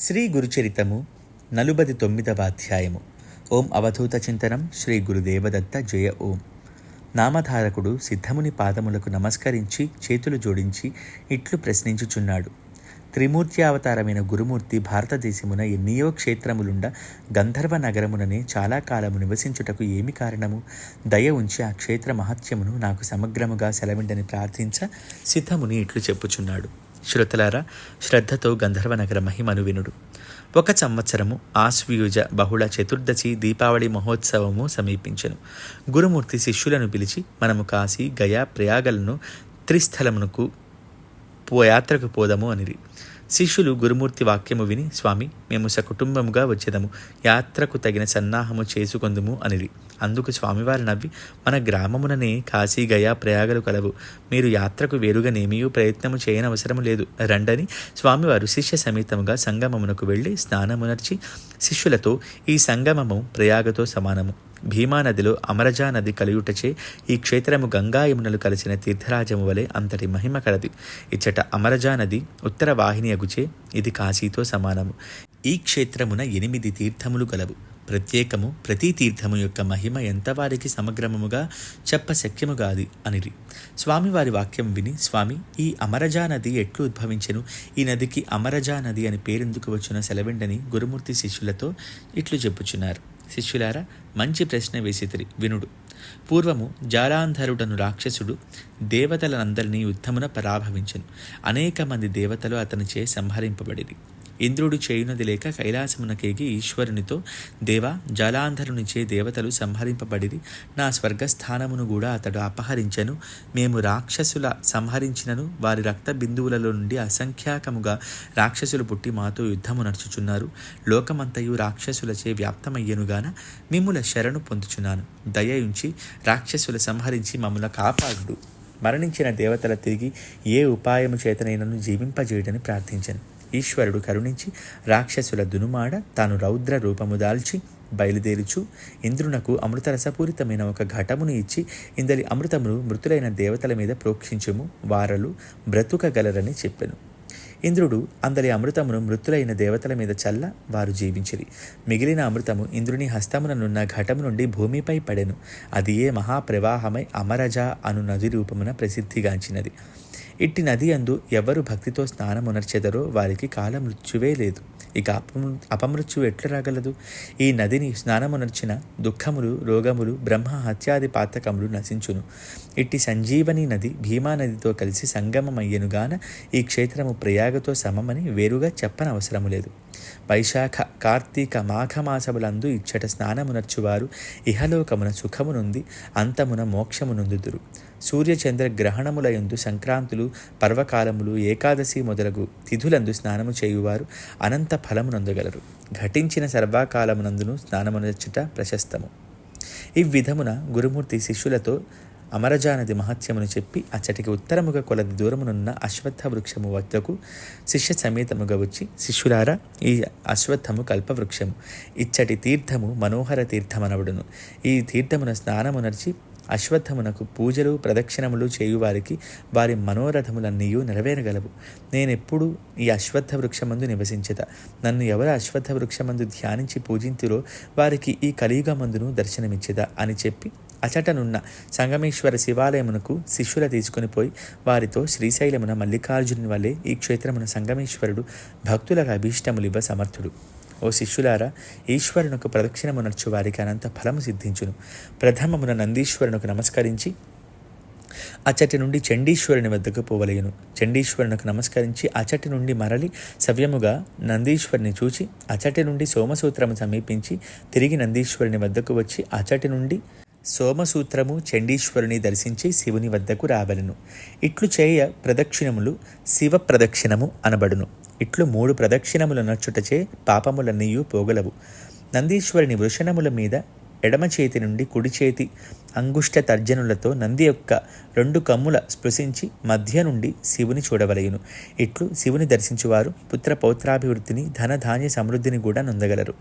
శ్రీ గురుచరితము నలుబది తొమ్మిదవ అధ్యాయము. ఓం అవధూత చింతనం శ్రీ గురుదేవదత్త జయ ఓం. నామధారకుడు సిద్ధముని పాదములకు నమస్కరించి చేతులు జోడించి ఇట్లు ప్రశ్నించుచున్నాడు. త్రిమూర్తి అవతారమైన గురుమూర్తి భారతదేశమున ఎన్నియో క్షేత్రములుండ గంధర్వ నగరముననే చాలా కాలము నివసించుటకు ఏమి కారణము? దయ ఉంచి ఆ క్షేత్ర మహత్యమును నాకు సమగ్రముగా సెలవిండని ప్రార్థించ సిద్ధముని ఇట్లు చెప్పుచున్నాడు. శ్రుతలారా శ్రద్ధతో గంధర్వనగర మహిమను వినుడు. ఒక సంవత్సరము ఆశ్వయుజ బహుళ చతుర్దశి దీపావళి మహోత్సవము సమీపించెను. గురుమూర్తి శిష్యులను పిలిచి మనము కాశీ గయా ప్రయాగలను త్రిస్థలమునకు పో యాత్రకు పోదము అనిరి. శిష్యులు గురుమూర్తి వాక్యము విని స్వామి మేము సకుటుంబముగా వచ్చేదము. యాత్రకు తగిన సన్నాహము చేసుకొందుము అనిది అందుకు స్వామివారు నవ్వి మన గ్రామముననే కాశీ గయా ప్రయాగలు కలవు. మీరు యాత్రకు వేరుగానేమియూ ప్రయత్నము చేయనవసరము లేదు. రండని స్వామివారు శిష్య సమేతముగా సంగమమునకు వెళ్ళి స్నానమునర్చి శిష్యులతో ఈ సంగమము ప్రయాగతో సమానము. భీమానదిలో అమరజా నది కలియుటచే ఈ క్షేత్రము గంగా యమునలు కలిసిన తీర్థరాజము వలె అంతటి మహిమ కలది. ఇచ్చట అమరజా నది ఉత్తర వాహిని అగుచే ఇది కాశీతో సమానము. ఈ క్షేత్రమున ఎనిమిది తీర్థములు గలవు. ప్రత్యేకము ప్రతి తీర్థము యొక్క మహిమ ఎంతవారికి సమగ్రమముగా చెప్పశక్యముగాది అనిరి. స్వామివారి వాక్యం విని స్వామి ఈ అమరజా నది ఎట్లు ఉద్భవించెను? ఈ నదికి అమరజా నది అని పేరెందుకు వచ్చిన సెలవెండని గురుమూర్తి శిష్యులతో ఇట్లు చెప్పుచున్నారు. శిష్యులారా మంచి ప్రశ్న వేసితిరి. వినుడు. పూర్వము జాలాంధరుడను రాక్షసుడు దేవతలనందరినీ యుద్ధమున పరాభవించను. అనేక మంది దేవతలు అతనిచే సంహరింపబడిరి. ఇంద్రుడు చేయునది లేక కైలాసమునకేగి ఈశ్వరునితో దేవా జలాంధరునిచే దేవతలు సంహరింపబడిది నా స్వర్గస్థానమును కూడా అతడు అపహరించను. మేము రాక్షసుల సంహరించినను. వారి రక్త బిందువులలో నుండి అసంఖ్యాకముగా రాక్షసులు పుట్టి మాతో యుద్ధము నడుచుచున్నారు. లోకమంతయు రాక్షసులచే వ్యాప్తమయ్యనుగాన మిమ్ముల శరణు పొందుచున్నాను. దయయుంచి రాక్షసుల సంహరించి మమ్మల్ని కాపాడు మరణించిన దేవతల తిరిగి ఏ ఉపాయము చేతనైనను జీవింపజేయడని ప్రార్థించను. ఈశ్వరుడు కరుణించి రాక్షసుల దునుమాడ తాను రౌద్ర రూపము దాల్చి బయలుదేరుచు ఇంద్రునకు అమృతరసపూరితమైన ఒక ఘటమును ఇచ్చి ఇందలి అమృతమును మృతులైన దేవతల మీద ప్రోక్షించుము వారలు బ్రతుకగలరని చెప్పెను. ఇంద్రుడు అందరి అమృతమును మృతులైన దేవతల మీద చల్ల వారు జీవించిరి. మిగిలిన అమృతము ఇంద్రుని హస్తముననున్న ఘటము నుండి భూమిపై పడెను. అది ఏ మహాప్రవాహమై అమరజ అను నది రూపమున ప్రసిద్ధిగాంచినది. ఇట్టి నది అందు ఎవరు భక్తితో స్నానమునర్చెదరో వారికి కాలమృత్యువే లేదు. ఇక అపమృత్యు ఎట్లా రాగలదు? ఈ నదిని స్నానమునర్చిన దుఃఖములు రోగములు బ్రహ్మ హత్యాది పాతకములు నశించును. ఇట్టి సంజీవని నది భీమా నదితో కలిసి సంగమమయ్యనుగాన ఈ క్షేత్రము ప్రయాగతో సమమని వేరుగా చెప్పనవసరము లేదు. వైశాఖ కార్తీక మాఘమాసములందు ఇచ్చట స్నానమునర్చువారు ఇహలోకమున సుఖమునుంది అంతమున మోక్షమునుందుదురు. సూర్యచంద్ర గ్రహణములయందు సంక్రాంతులు పర్వకాలములు ఏకాదశి మొదలగు తిథులందు స్నానము చేయువారు అనంత ఫలమునందగలరు. ఘటించిన సర్వాకాలమునందును స్నానమునర్చుట ప్రశస్తము. ఈ విధమున గురుమూర్తి శిష్యులతో అమరజానది మహత్యమును చెప్పి అచ్చటికి ఉత్తరముగా కొలది దూరమునున్న అశ్వత్థ వృక్షము వద్దకు శిష్య సమేతముగా వచ్చి శిష్యులారా ఈ అశ్వత్థము కల్పవృక్షము. ఇచ్చటి తీర్థము మనోహర తీర్థమనబడును. ఈ తీర్థమున స్నానమునర్చి అశ్వత్థమునకు పూజలు ప్రదక్షిణములు చేయువారికి వారి మనోరథములన్నీ నెరవేరగలవు. నేనెప్పుడు ఈ అశ్వత్థ వృక్షమందు నివసించత. నన్ను ఎవరు అశ్వత్థ వృక్షమందు ధ్యానించి పూజింతురో వారికి ఈ కలియుగమందును దర్శనమిచ్చేదా అని చెప్పి అచటనున్న సంగమేశ్వర శివాలయమునకు శిష్యుల తీసుకుని పోయి వారితో శ్రీశైలమున మల్లికార్జునుని వలె ఈ క్షేత్రమున సంగమేశ్వరుడు భక్తులకు అభీష్టములివ్వ సమర్థుడు. ఓ శిష్యులారా ఈశ్వరునకు ప్రదక్షిణము నడుచు వారికి అనంత ఫలము సిద్ధించును. ప్రథమమున నందీశ్వరునకు నమస్కరించి అచ్చటి నుండి చండీశ్వరుని వద్దకు పోవలేను. చండీశ్వరునకు నమస్కరించి అచ్చటి నుండి మరలి సవ్యముగా నందీశ్వరుని చూచి అచ్చటి నుండి సోమసూత్రము సమీపించి తిరిగి నందీశ్వరుని వద్దకు వచ్చి అచ్చటి నుండి సోమసూత్రము చండీశ్వరుని దర్శించి శివుని వద్దకు రావలను. ఇట్లు చేయ ప్రదక్షిణములు శివ ప్రదక్షిణము అనబడును. ఇట్లు మూడు ప్రదక్షిణములు నచ్చుటచే పాపములన్నీయూ పోగలవు. నందీశ్వరుని వృషణముల మీద ఎడమ చేతి నుండి కుడి చేతి అంగుష్ట తర్జనులతో నంది యొక్క రెండు కమ్ముల స్పృశించి మధ్య నుండి శివుని చూడవలయును. ఇట్లు శివుని దర్శించువారు పుత్ర పౌత్రాభివృద్ధిని ధన ధాన్య సమృద్ధిని కూడా నొందగలరు.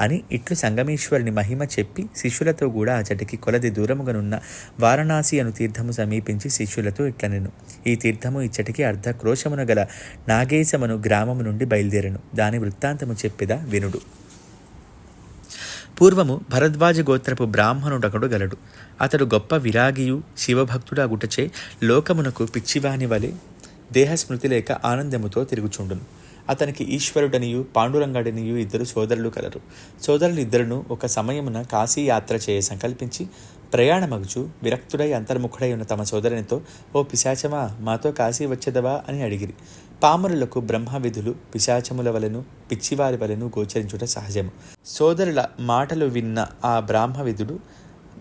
అని ఇట్లు సంగమేశ్వరుని మహిమ చెప్పి శిష్యులతో కూడా అచటికి కొలది దూరముగనున్న వారణాసి అను తీర్థము సమీపించి శిష్యులతో ఇట్లనెను. ఈ తీర్థము ఇచ్చటికి అర్ధ క్రోశమున గల నాగేశమను గ్రామము నుండి బయలుదేరను. దాని వృత్తాంతము చెప్పిదా వినుడు. పూర్వము భరద్వాజ గోత్రపు బ్రాహ్మణుడొకడు గలడు. అతడు గొప్ప విరాగియు శివభక్తుడాగుటచే లోకమునకు పిచ్చివాని వలె దేహస్మృతి లేక ఆనందముతో తిరుగుచుండును. అతనికి ఈశ్వరుడనియు పాండురంగడనియు ఇద్దరు సోదరులు కలరు. సోదరులు ఇద్దరును ఒక సమయమున కాశీ యాత్ర చేయ సంకల్పించి ప్రయాణమగుచు విరక్తుడై అంతర్ముఖుడై ఉన్న తమ సోదరునితో ఓ పిశాచమా మాతో కాశీ వచ్చేదవా? అని అడిగిరి. పామరులకు బ్రహ్మవిధులు పిశాచముల వలెను పిచ్చివారి వలెను గోచరించుట సహజము. సోదరుల మాటలు విన్న ఆ బ్రాహ్మ విధుడు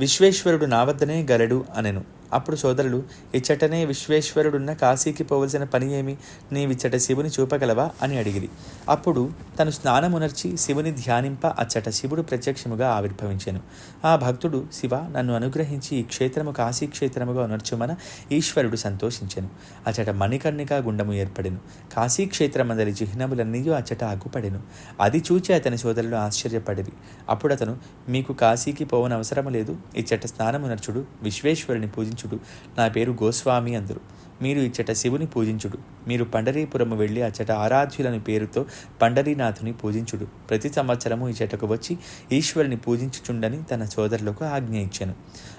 విశ్వేశ్వరుడు నా వద్దనే గలడు అనెను. అప్పుడు సోదరులు ఇచ్చటనే విశ్వేశ్వరుడున్న కాశీకి పోవలసిన పని ఏమి? నీవిచ్చట శివుని చూపగలవా? అని అడిగిరి అప్పుడు తను స్నానమునర్చి శివుని ధ్యానింప అచ్చట శివుడు ప్రత్యక్షముగా ఆవిర్భవించాను. ఆ భక్తుడు శివ నన్ను అనుగ్రహించి ఈ క్షేత్రము కాశీ క్షేత్రముగా ఉనర్చుమన ఈశ్వరుడు సంతోషించెను. అచ్చట మణికర్ణిక గుండము ఏర్పడెను. కాశీ క్షేత్రమందరి చిహ్నములన్నీ అచ్చట అగ్గుపడెను అది చూచి అతని సోదరులు ఆశ్చర్యపడిరి. అప్పుడు అతను మీకు కాశీకి పోవనవసరము లేదు. ఇచ్చట స్నానమునర్చుడు విశ్వేశ్వరుని పూజించు పూజించుడు. నా పేరు గోస్వామి అందరు. మీరు ఇచ్చట శివుని పూజించుడు. మీరు పండరీపురము వెళ్ళి అచ్చట ఆరాధ్యులని పేరుతో పండరీనాథుని పూజించుడు. ప్రతి సంవత్సరము ఇచ్చటకు వచ్చి ఈశ్వరుని పూజించుచుండని తన సోదరులకు ఆజ్ఞ ఇచ్చాను.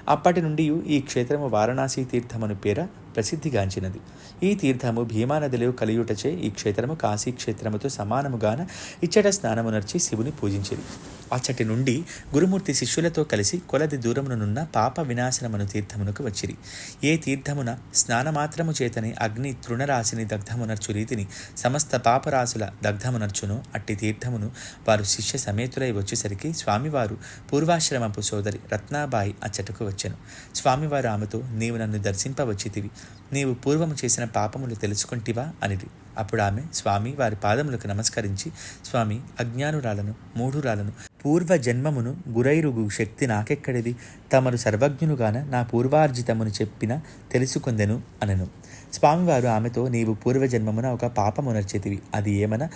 అప్పటి నుండి ఈ క్షేత్రము వారణాసి తీర్థమను పేర ప్రసిద్ధిగాంచినది. ఈ తీర్థము భీమానదిలో కలియుటచే ఈ క్షేత్రము కాశీ క్షేత్రముతో సమానముగాన ఇచ్చట స్నానమునర్చి శివుని పూజించింది అచ్చటి నుండి గురుమూర్తి శిష్యులతో కలిసి కొలది దూరమునున్న పాప వినాశనమును తీర్థమునకు వచ్చిరి. ఏ తీర్థమున స్నానమాత్రము చేతని అగ్ని తృణరాశిని దగ్ధమునర్చు రీతిని సమస్త పాపరాశుల దగ్ధమునర్చును. అట్టి తీర్థమును వారు శిష్య సమేతులై వచ్చేసరికి స్వామివారు పూర్వాశ్రమపు సోదరి రత్నాబాయి అచ్చటకు వచ్చెను. స్వామివారు ఆమెతో నీవు నన్ను దర్శింపవచ్చితివి నీవు పూర్వము చేసిన పాపములు తెలుసుకుంటివా? అనిది. అప్పుడు ఆమె స్వామి వారి పాదములకు నమస్కరించి స్వామి అజ్ఞానురాలను మూఢురాలను పూర్వ జన్మమును గురైరుగు శక్తి నాకెక్కడిది? తమరు సర్వజ్ఞునుగాన నా పూర్వార్జితమును చెప్పిన తెలుసుకుందెను అనను. స్వామివారు ఆమెతో నీవు పూర్వజన్మమున ఒక పాపమునర్చేతివి. అది ఏమన?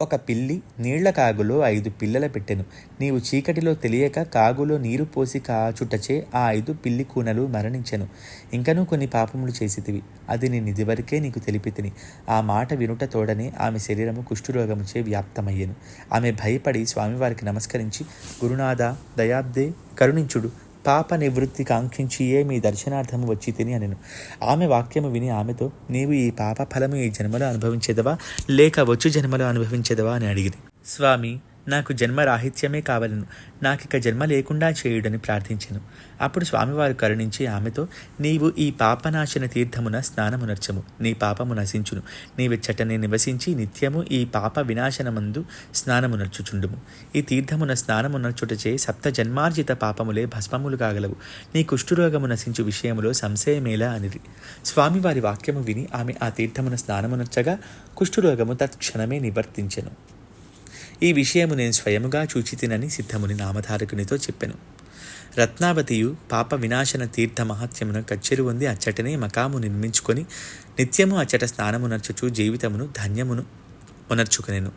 ఒక పిల్లి నీళ్ళ కాగులో ఐదు పిల్లల పెట్టెను. నీవు చీకటిలో తెలియక కాగులో నీరు పోసి కాచుటచే ఆ ఐదు పిల్లి కూనలు మరణించెను. ఇంకనూ కొన్ని పాపములు చేసితివి. అది నేను ఇదివరకే నీకు తెలిపితిని. ఆ మాట వినుట తోడనే ఆమె శరీరము కుష్ఠురోగముచే వ్యాప్తమయ్యెను. ఆమె భయపడి స్వామివారికి నమస్కరించి గురునాథ దయాబ్దే కరుణించుడు. పాప నివృత్తి కాంక్షించియే మీ దర్శనార్థము వచ్చి తిని అనెను. ఆమె వాక్యము విని ఆమెతో నీవు ఈ పాప ఫలము ఈ జన్మలో అనుభవించేదవా? లేక వచ్చు జన్మలో అనుభవించేదవా? అని అడిగింది. స్వామి నాకు జన్మ రాహిత్యమే కావలను. నాకిక జన్మ లేకుండా చేయుడని ప్రార్థించెను. అప్పుడు స్వామివారు కరుణించి ఆమెతో నీవు ఈ పాపనాశన తీర్థమున స్నానమునర్చము. నీ పాపము నశించును. నీవిచ్చటనే నివసించి నిత్యము ఈ పాప వినాశనమందు స్నానమునర్చుచుండుము. ఈ తీర్థమున స్నానమునర్చుటచే సప్త జన్మార్జిత పాపములే భస్మములు కాగలవు. నీ కుష్ఠురోగము నశించు విషయములో సంశయమేలా అనిది స్వామివారి వాక్యము విని ఆమె ఆ తీర్థమున స్నానమునర్చగా కుష్ఠురోగము తత్క్షణమే నివర్తించెను. ఈ విషయము నేను స్వయముగా చూచి తినని సిద్ధముని నామధారకునితో చెప్పెను. రత్నావతియు పాప వినాశన తీర్థ మహత్యమున కచ్చెరు ఉంది అచ్చటనే మకాము నిర్మించుకొని నిత్యము అచ్చట స్నానమునర్చుచు జీవితమును ధన్యమును ఉనర్చుకునేను.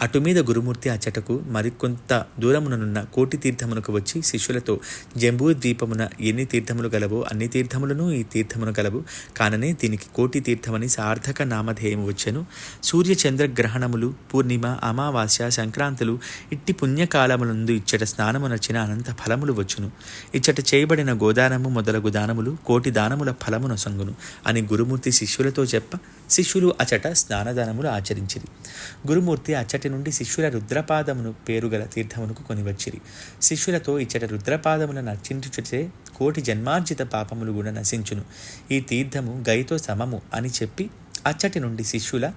అటు మీద గురుమూర్తి అచ్చటకు మరికొంత దూరముననున్న కోటి తీర్థమునకు వచ్చి శిష్యులతో జంబూ ద్వీపమున ఎన్ని తీర్థములు గలవో అన్ని తీర్థములను ఈ తీర్థమును గలవు. కాననే దీనికి కోటి తీర్థమని సార్థక నామధేయము వచ్చెను. సూర్య చంద్ర గ్రహణములు పూర్ణిమ అమావాస్య సంక్రాంతులు ఇట్టి పుణ్యకాలములందు ఇచ్చట స్నానమునర్చిన అనంత ఫలములు వచ్చును. ఇచ్చట చేయబడిన గోదానము మొదలగు దానములు కోటి దానముల ఫలమున సంగును అని గురుమూర్తి శిష్యులతో చెప్ప శిష్యులు అచట స్నానదానములు ఆచరించిరి. గురుమూర్తి అచ్చటి నుండి శిష్యుల రుద్రపాదమును పేరుగల తీర్థమునకు కొనివచ్చిరి. శిష్యులతో ఇచ్చట రుద్రపాదముల నచ్చించుచే కోటి జన్మార్జిత పాపములు కూడా నశించును. ఈ తీర్థము గైతో సమము అని చెప్పి అచ్చటి నుండి శిష్యుల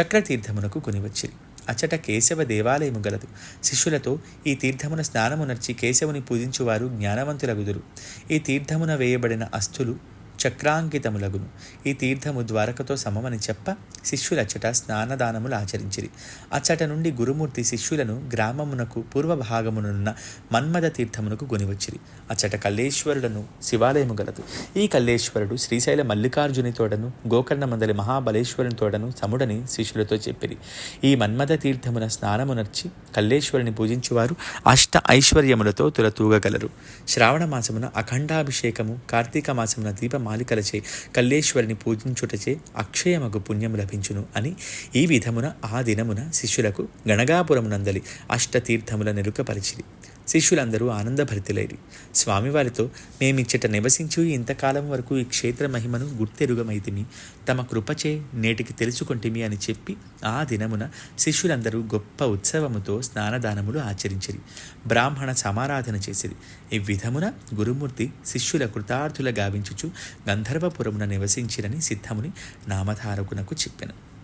చక్రతీర్థమునకు కొనివచ్చిరి. అచ్చట కేశవ దేవాలయము గలదు. శిష్యులతో ఈ తీర్థమున స్నానమునర్చి కేశవుని పూజించువారు జ్ఞానవంతులగుదురు. ఈ తీర్థమున వేయబడిన అస్థులు చక్రాంకితములగును. ఈ తీర్థము ద్వారకతో సమమని చెప్ప శిష్యులచ్చట స్నానదానములు ఆచరించిరి. అచ్చట నుండి గురుమూర్తి శిష్యులను గ్రామమునకు పూర్వ భాగమునున్న మన్మద తీర్థమునకు గొనివచ్చిరి అచ్చట కల్లేశ్వరుడను శివాలయము గలదు. ఈ కల్లేశ్వరుడు శ్రీశైల మల్లికార్జుని తోడను గోకర్ణ మందలి మహాబలేశ్వరుని తోడను సముడని శిష్యులతో చెప్పిరి. ఈ మన్మద తీర్థమున స్నానమునర్చి కల్లేశ్వరుని పూజించువారు అష్ట ఐశ్వర్యములతో తులతూగగలరు శ్రావణ మాసమున అఖండాభిషేకము కార్తీక మాసమున మాలికలచే కల్లేశ్వరిని పూజించుటచే అక్షయమగు పుణ్యము లభించును అని ఈ విధమున ఆ దినమున శిష్యులకు గణగాపురమునందలి అష్టతీర్థముల నెరుకపరిచిరి శిష్యులందరూ ఆనందభరితులైరి. స్వామివారితో మేమిచ్చట నివసించు ఇంతకాలం వరకు ఈ క్షేత్ర మహిమను గుర్తెరుగమైతిమి. తమ కృపచే నేటికి తెలుసుకొంటిమి అని చెప్పి ఆ దినమున శిష్యులందరూ గొప్ప ఉత్సవముతో స్నానదానములు ఆచరించిరి. బ్రాహ్మణ సమారాధన చేసిరి. ఈ విధమున గురుమూర్తి శిష్యుల కృతార్థుల గావించుచు గంధర్వపురమున నివసించిరని సిద్ధముని నామధారకునకు చెప్పాను.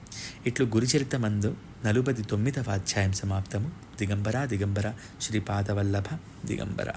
ఇట్లు గురుచరితమందు నలుబది తొమ్మిదవ అధ్యాయం సమాప్తము. దిగంబర దిగంబర శ్రీపాదవల్లభ దిగంబర.